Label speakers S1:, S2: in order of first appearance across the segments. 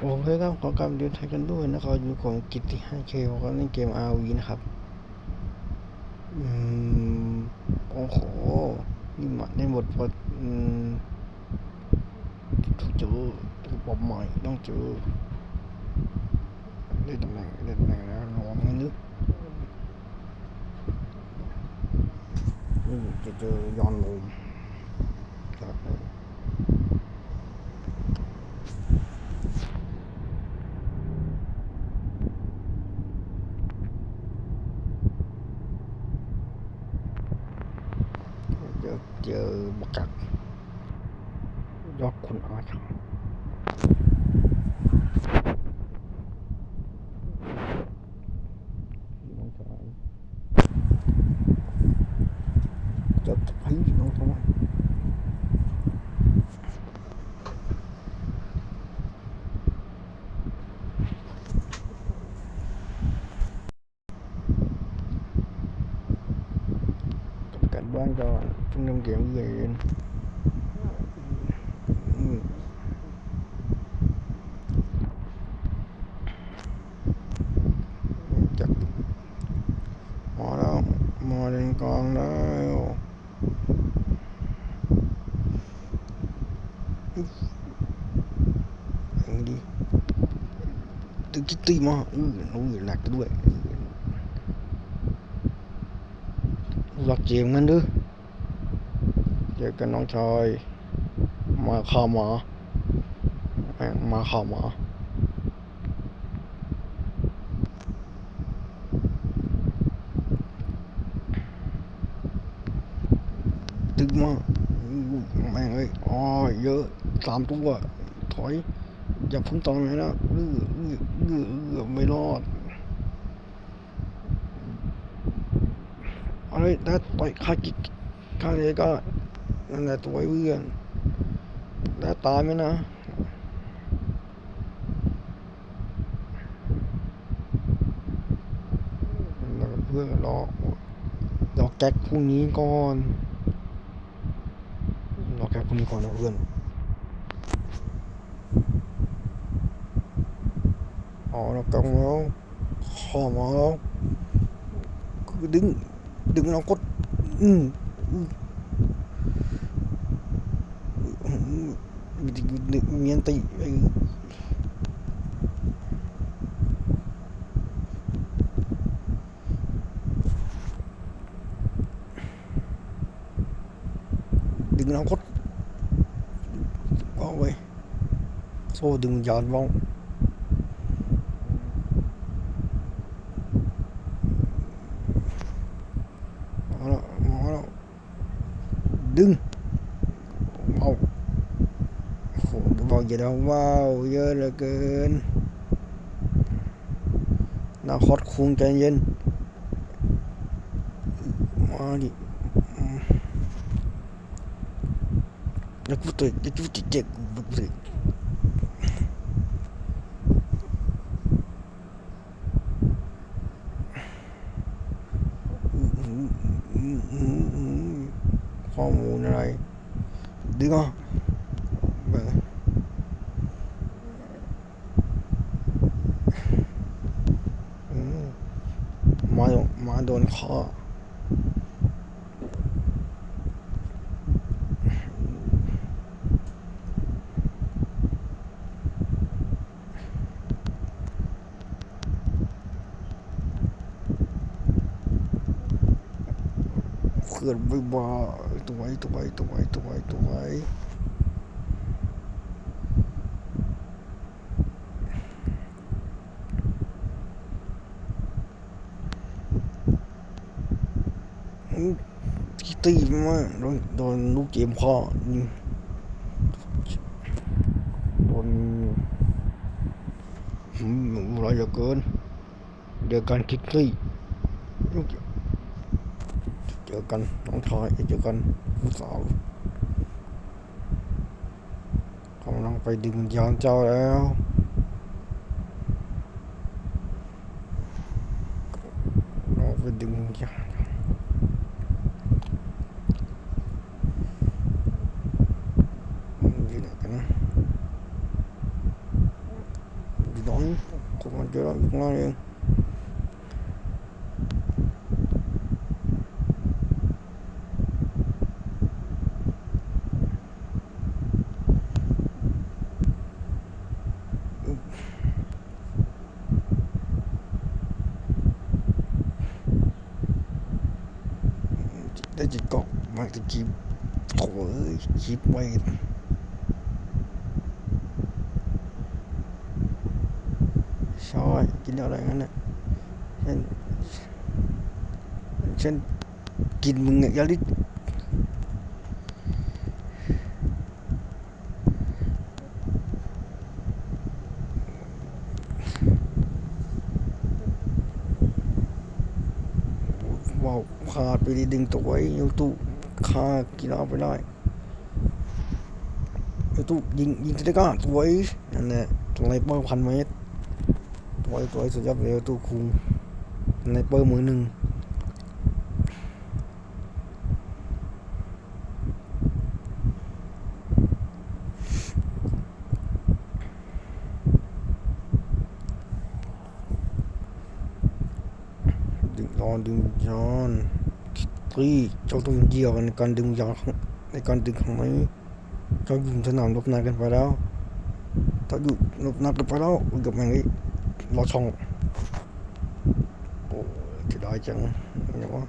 S1: โอเคครับขอกลับเดินไทยกันด้วยนะครับอยู่ของกิตที่ 5K ของเขาเล่นเกม RV นะครับ อืม โอ้โห นี่มาในบทบทอืมถูกเจอถูกปอบใหม่ต้องเจอได้ตำแหน่งได้ตำแหน่งแล้วระวังให้นึกนี่จะเจอยอนลมครับ เจอเจอบักกักยอดคุณอาชังน้องชายจะให้น้องทำไมกับการบ้านก่อนเพิ่งทำกมเย็นบ้านกลางแล้วอน ดีตึกจิตตีมาอือโอ้ยหนักด้วยรักเจมกัน เด้อเจอกันน้องชายมาข้าหมามาข้าหมาตึกมาอู้แม่งเอ้ยอ๋อเยอะสามตัวถอย อย่าพุ่งตอนไหนนะเออเออเออเออไม่รอดอะไรแต่ต่อยข้ นั่นแหละตัวเพื่อนแล้วตายไหมนะแล้วเพื่อนรอรอแก๊กพรุ่งนี้ก่อนรอแค่พรุ่งนี้ก่อนนะเพื่อนอ๋อเรากำแล้วขอมาแล้วคือดึง ดึงเรากด อืมอืมอืม มีดึงดึงเมียนตีไอ้ดึงเรากดเอาไว้โซ่ดึงยานบ้องมาแล้วมาแล้วดึงเอาโอ้โห บอกอย่าเดาว้าวเยอะเหลือเกินนาคอดคุงใจเย็นมาดิแล้วกูตัวจะจู้จิเจ็กกูเลยข้อมูลอะไรดึงอะเบิ่งอืมมา โดนมาโดนคอเขื่อนไปบ่าตัวไว้ตัวไว้ตัวไว้ตัวไว้ตัวไว้ ตีมาโดนโดนลูกเกมพ่อโดนอืมอะไรเหลือเกิน เดียวการคิกซี่ลูกเกมเจอกันน้องชายเจอกันผู้สาวกำลังไปดึงวิญญาณเจ้าแล้วเราไปดึงวิญญาณอน เดี๋ยวลองลองเองได้จิตกอกมากจะคลิปโอ้ยคลิปไว้ ใช่กินอะไรงั้นน่ะฉันฉันกินมึงอะยาลิสว้าวขาดไปดิดึงตัวไว้ยูตู้ฆ่ากินเอาไปได้ยูตู้ยิงยิงตะก้าตัวไว้นั่นแหละตัวไรเป้าพันเมตร ตัวไอ้ตัวสุดยอดเลยตัวคุงในเปอร์มือหนึ่งดึงยอนดึงยอนตีเจ้าต้องเยี่ยวกันในการดึงยอนข้างในการดึงข้างในเจ้าอยู่สนามรบนานกันไปแล้วถ้าอยู่รบนานกันไปแล้วกับแมงไอ้ รอช่อง โอ้จะได้จังเนี่ยวะ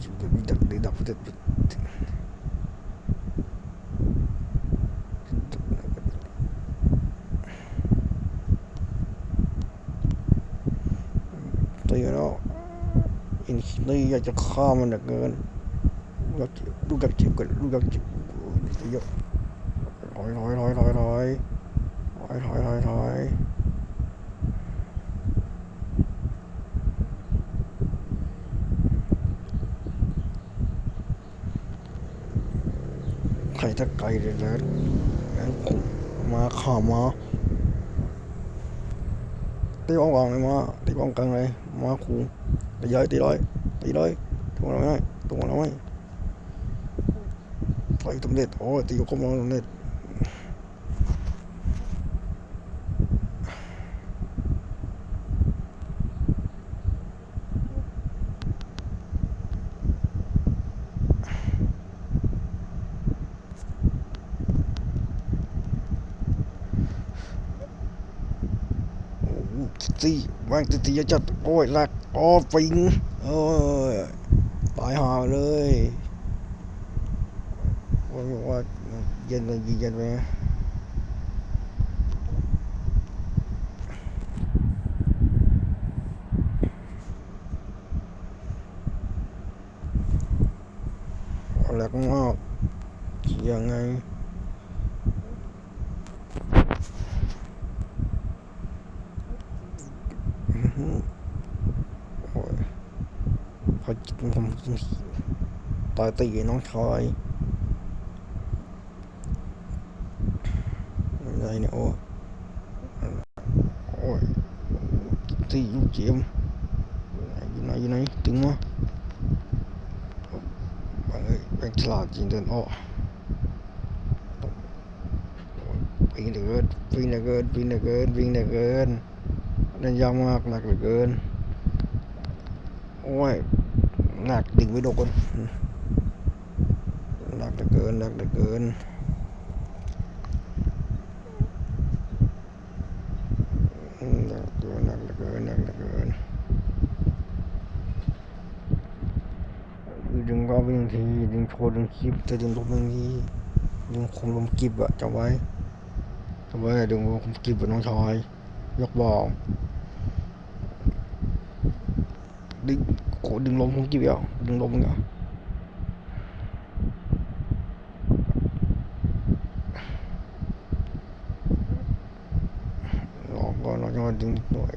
S1: อยู่กับมีดักดีดักพุทธตีแล้วอินนี่อยากจะฆ่ามันเหลือเกิน ลูกับจิ๋วลูกกับจิ๋วกันลูกกับจิ๋วโอ้ยเยอะถอยถอยถอยถอยถอยถอยถอยถอยถอยใครถ้าไกลเลยนะมาข่ามาตีบ้องกลางเลยมาตีบ้องกลางเลยมาขู่ตีเลยตีเลยตีเลยตรงเราไม่ได้ตรงเราไม่ 파이 mang tí tí cho chặt. Ôi lạc. Ô phình, ôi tại họ rồi. ผมบอกว่าเย็นเลยยันไปนะแหลกงอกยังไงพอจิตมันผมต่อยตีน้องชาย เนี่ยโอ้โอ้ยตีลูกเจียมอยู่ไหนอยู่ไหนถึงมาบังเอ้ยแบงฉลาดจริงเดินอ้อวิ่งเหลือเกินวิ่งเหลือเกินวิ่งเหลือเกินวิ่งเหลือเกินนั่นยากมากหนักเหลือเกินโอ้ยหนักดิ่งไม่โดนหนักเหลือเกินหนักเหลือเกิน อืมหนักเกินหนักเหลือเกินหนักเหลือเกินดึงก็วิ่ง ทีดึงโชว์ดึงคลิปแต่ดึงลมบางทีดึงคมลมกิบอะจำไว้จำไว้ดึงคมกิบกับน้องชายยกบอกดึงโขดึงลมคมกิบเอาดึงลมเงี้ยรอก่อนเราจะดึงหน่วย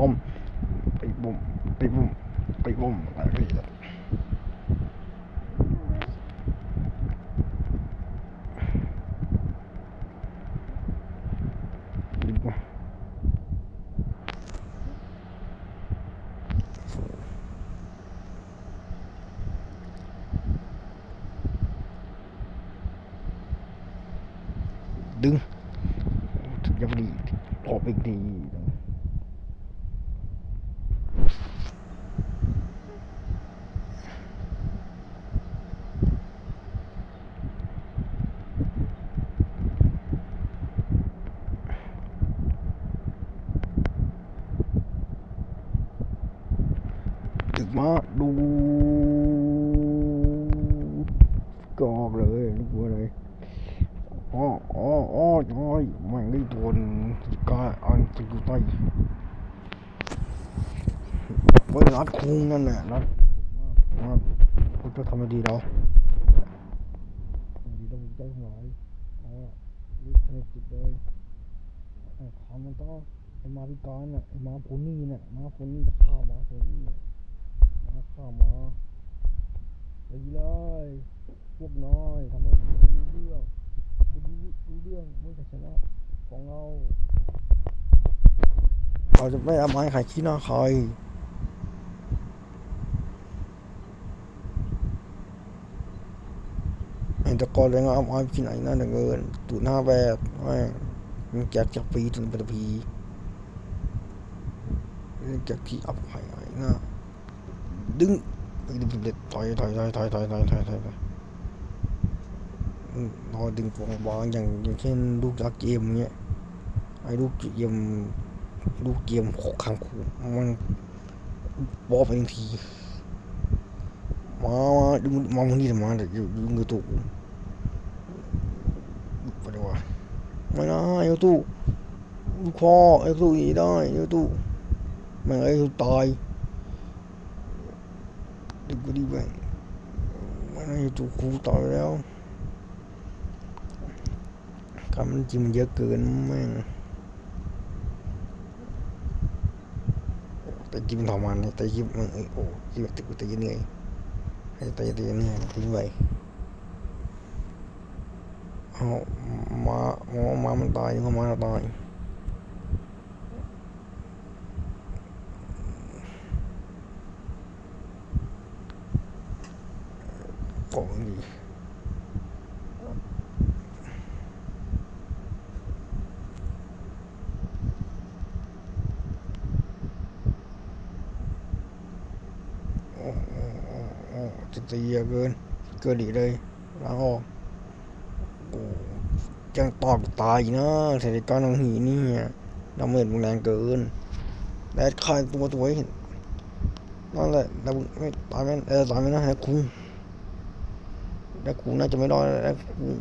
S1: บุ้มไปบุ้มไปบุ้มไปบุ้มอะไรอย่างดึงยังดีขอบอีกที niet worden. Die kan aan de partij. Wat een hartgroen en dat. Maar goed, dat gaan we die dan. Die dan moet ik tegen mij. Dit is het idee. Gaan we dan. ไอ้มาพิการน่ะไอ้มาปูนี่น่ะมาปูนี่จะข้าวมาปูนี่มาข้าวมาไปเลย พวกน้อยทำให้ดูเรื่องดูเรื่องไม่ชนะ ของเรา เราจะไม่เอาไม้ขายขี้หน้าใครไอ้ตะกอนเลยเอาไม้ที่ไหนนั่นเงินตูดหน้าแบกแม่มันแจกจากปีถึงปัตตพีเรื่องจากที่อับไผ่ไอ้หน้าดึงดึงดึงดึงถอยถอยถอยถอยถอยถอยถอยถอยถอยอืมรอดึงฟองวางอย่างอย่างเช่นลูกจากเกมเงี้ย ไอ้ลูกเกียมลูกเกียมหกครั้งคูมันบอไปทันทีมามาดึงมามึงนี่ทำไมเดี๋ยวดึงกระตุกไปดีกว่าไม่ได้ไอ้ตู้ลูกคอไอ้ตู้หนีได้ไอ้ตู้ม่งไอ้ตู้ตายดึกก็ดีไปมันให้ถูกครูต่อยแล้วคำมันจริงมันเยอะเกินแม่ง tay chim thỏ mà này tay chim ồ chim tự tay chim này hay tay tay này tay vậy họ mà mà mà mình tay nhưng mà nó tay còn gì ตีเยอะเกิน เกินอีกเลยล้างออกโอ้ยังตอกตายนะเศรษฐการของหีนี่ดาเมจมันแรงเกินแดดคายตัวตัวให้เห็นนั่นแหละแต่ไม่ตายไม่เออตายไม่นะแฮคุ้งแฮคุ้งน่าจะไม่รอดแฮคุ้ง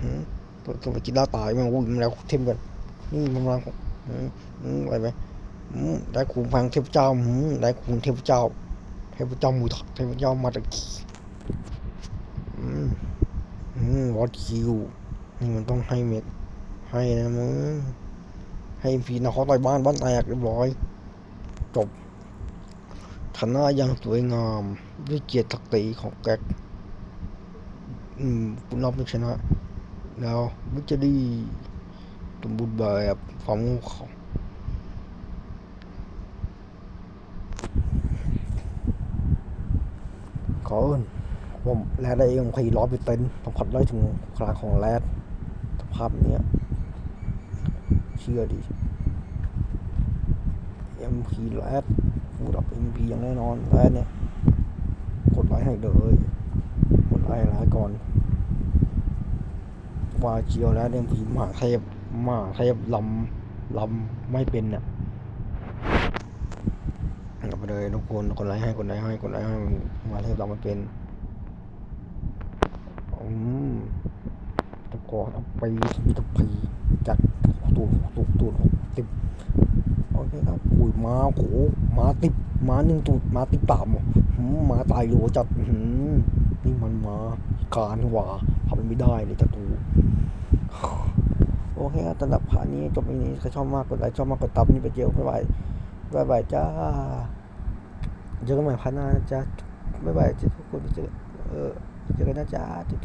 S1: หืมตัวตัวไปกินเหล้าตายมันวิ่งแล้วเทมกันนี่มันรังหืมอะไรไหมหืมได้คุ้งพังเทพเจ้าหืมได้คุ้งเทพเจ้า เทพเจ้ามูทักเทพเจ้ามาตะกี้ วอดคิว นี่มันต้องให้เม็ด ให้นะมึง ให้พีนะเขาต่อยบ้านบ้านแตกเรียบร้อย จบชนะย่างสวยงาม ด้วยเกียรติศักดิ์ของแก๊กอืมคุณรอบนี้ชนะ แล้ววิจารีสมบูรณ์แบบความงูเขาขออน ผมแลดได้เองขี่ร้อไปเต็นสัมผัสได้ถึงคลาของแลดสภาพเนี้ยเชื่อดิ MP แรดฟูดับ MP อย่างแน่นอนแรดเนี่ย กดไลค์ให้เลยกดไลค์ให้ไลค์ก่อนว่าเชียวแล้ว MP มหาเทพมหาเทพลำลำไม่เป็นเนี่ยกลับไปเลยทุกคนกดไลค์ให้กดไลค์ให้กดไลค์ให้มาเทพลำไม่เป็น ตะกอนเอาไปมีตะพีจัดตูดตูดตูดหกสิบโอเคครับอุ้ยมาโหมาติดมาหนึ่งตูดมาติดตามหืมมาตายโหลจัดหืมนี่มันมาการหว่าทำไม่ได้เลยจัตูโอเคครับสำหรับผ่านนี้จบไปนี้ใครชอบมากกดไลค์ชอบมากกดตับนี่ไปเจียวบ๊ายบายบ๊ายบายจ้าเจอกันใหม่พันหน้านะจ๊ะบ๊ายบายทุกคนเจอเออเจอกันนะจ๊ะจุ๊